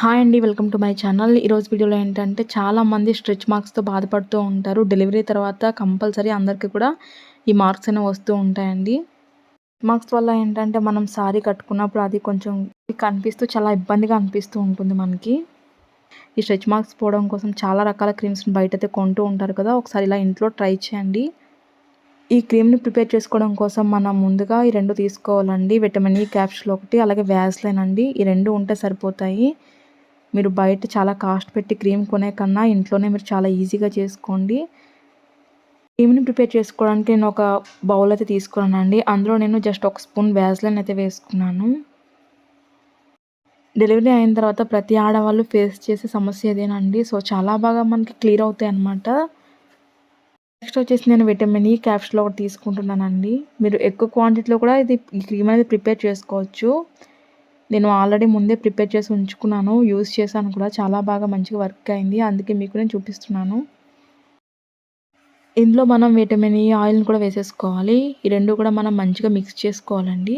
Hi అండి welcome to my channel. ఈరోజు వీడియోలో ఏంటంటే చాలామంది స్ట్రెచ్ మార్క్స్తో బాధపడుతూ ఉంటారు. డెలివరీ తర్వాత కంపల్సరీ అందరికీ కూడా ఈ మార్క్స్ అనేవి వస్తూ ఉంటాయండి. మార్క్స్ వల్ల ఏంటంటే మనం సారీ కట్టుకున్నప్పుడు అది కొంచెం కనిపిస్తూ చాలా ఇబ్బందిగా అనిపిస్తూ ఉంటుంది మనకి. ఈ స్ట్రెచ్ మార్క్స్ పోవడం కోసం చాలా రకాల క్రీమ్స్ని బయట అయితే కొంటూ ఉంటారు కదా. ఒకసారి ఇలా ఇంట్లో ట్రై చేయండి. ఈ క్రీమ్ని ప్రిపేర్ చేసుకోవడం కోసం మనం ముందుగా ఈ రెండు తీసుకోవాలండి. విటమిన్ e, ఈ క్యాప్షుల్ ఒకటి అలాగే వ్యాస్లైన్ అండి. ఈ రెండు ఉంటే సరిపోతాయి. మీరు బయట చాలా కాస్ట్ పెట్టి క్రీమ్ కొనే కన్నా ఇంట్లోనే మీరు చాలా ఈజీగా చేసుకోండి. క్రీమ్ని ప్రిపేర్ చేసుకోవడానికి నేను ఒక బౌల్ అయితే తీసుకున్నానండి. అందులో నేను జస్ట్ ఒక స్పూన్ వ్యాజ్లైన్ అయితే వేసుకున్నాను. డెలివరీ అయిన తర్వాత ప్రతి ఆడవాళ్ళు ఫేస్ చేసే సమస్య ఇదేనండి. సో చాలా బాగా మనకి క్లియర్ అవుతాయి అన్నమాట. నెక్స్ట్ వచ్చేసి నేను విటమిన్ e ఈ క్యాప్షుల్ ఒకటి తీసుకుంటున్నానండి. మీరు ఎక్కువ క్వాంటిటీలో కూడా ఇది ఈ క్రీమ్ అనేది ప్రిపేర్ చేసుకోవచ్చు. నేను ఆల్రెడీ ముందే ప్రిపేర్ చేసి ఉంచుకున్నాను యూస్ చేశాను కూడా. చాలా బాగా మంచిగా వర్క్ అయింది. అందుకే మీకు నేను చూపిస్తున్నాను. ఇందులో మనం విటమిన్ ఈ ఆయిల్ని కూడా వేసేసుకోవాలి. ఈ రెండు కూడా మనం మంచిగా మిక్స్ చేసుకోవాలండి.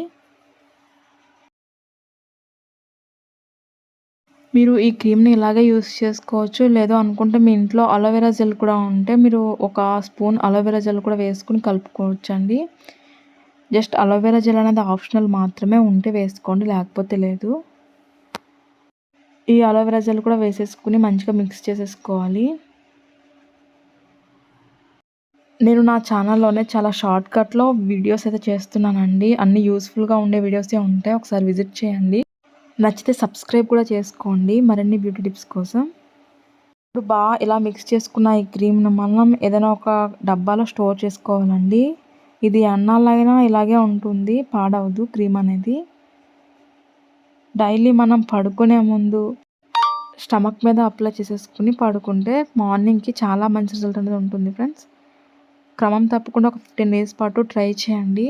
మీరు ఈ క్రీమ్ని ఇలాగే యూస్ చేసుకోవచ్చు. లేదో అనుకుంటే మీ ఇంట్లో అలోవెరా జెల్ కూడా ఉంటే మీరు ఒక స్పూన్ అలోవెరా జెల్ కూడా వేసుకుని కలుపుకోవచ్చు అండి జస్ట్ అలోవెరా జెల్ అనేది ఆప్షనల్ మాత్రమే ఉంటే వేసుకోండి లేకపోతే లేదు. ఈ అలోవెరా జెల్ కూడా వేసేసుకుని మంచిగా మిక్స్ చేసేసుకోవాలి. నేను నా ఛానల్లోనే చాలా షార్ట్ కట్లో వీడియోస్ అయితే చేస్తున్నానండి. అన్ని యూస్ఫుల్గా ఉండే వీడియోసే ఉంటాయి. ఒకసారి విజిట్ చేయండి. నచ్చితే సబ్స్క్రైబ్ కూడా చేసుకోండి. మరిన్ని బ్యూటీ టిప్స్ కోసం. ఇప్పుడు బాగా ఇలా మిక్స్ చేసుకున్న ఈ క్రీమ్ను మనం ఏదైనా ఒక డబ్బాలో స్టోర్ చేసుకోవాలండి. ఇది అన్నాలైనా ఇలాగే ఉంటుంది పాడవదు క్రీమ్ అనేది. డైలీ మనం పడుకునే ముందు స్టమక్ మీద అప్లై చేసేసుకుని పడుకుంటే మార్నింగ్కి చాలా మంచి రిజల్ట్ అనేది ఉంటుంది ఫ్రెండ్స్. క్రమం తప్పకుండా ఒక ఫిఫ్టీన్ డేస్ పాటు ట్రై చేయండి.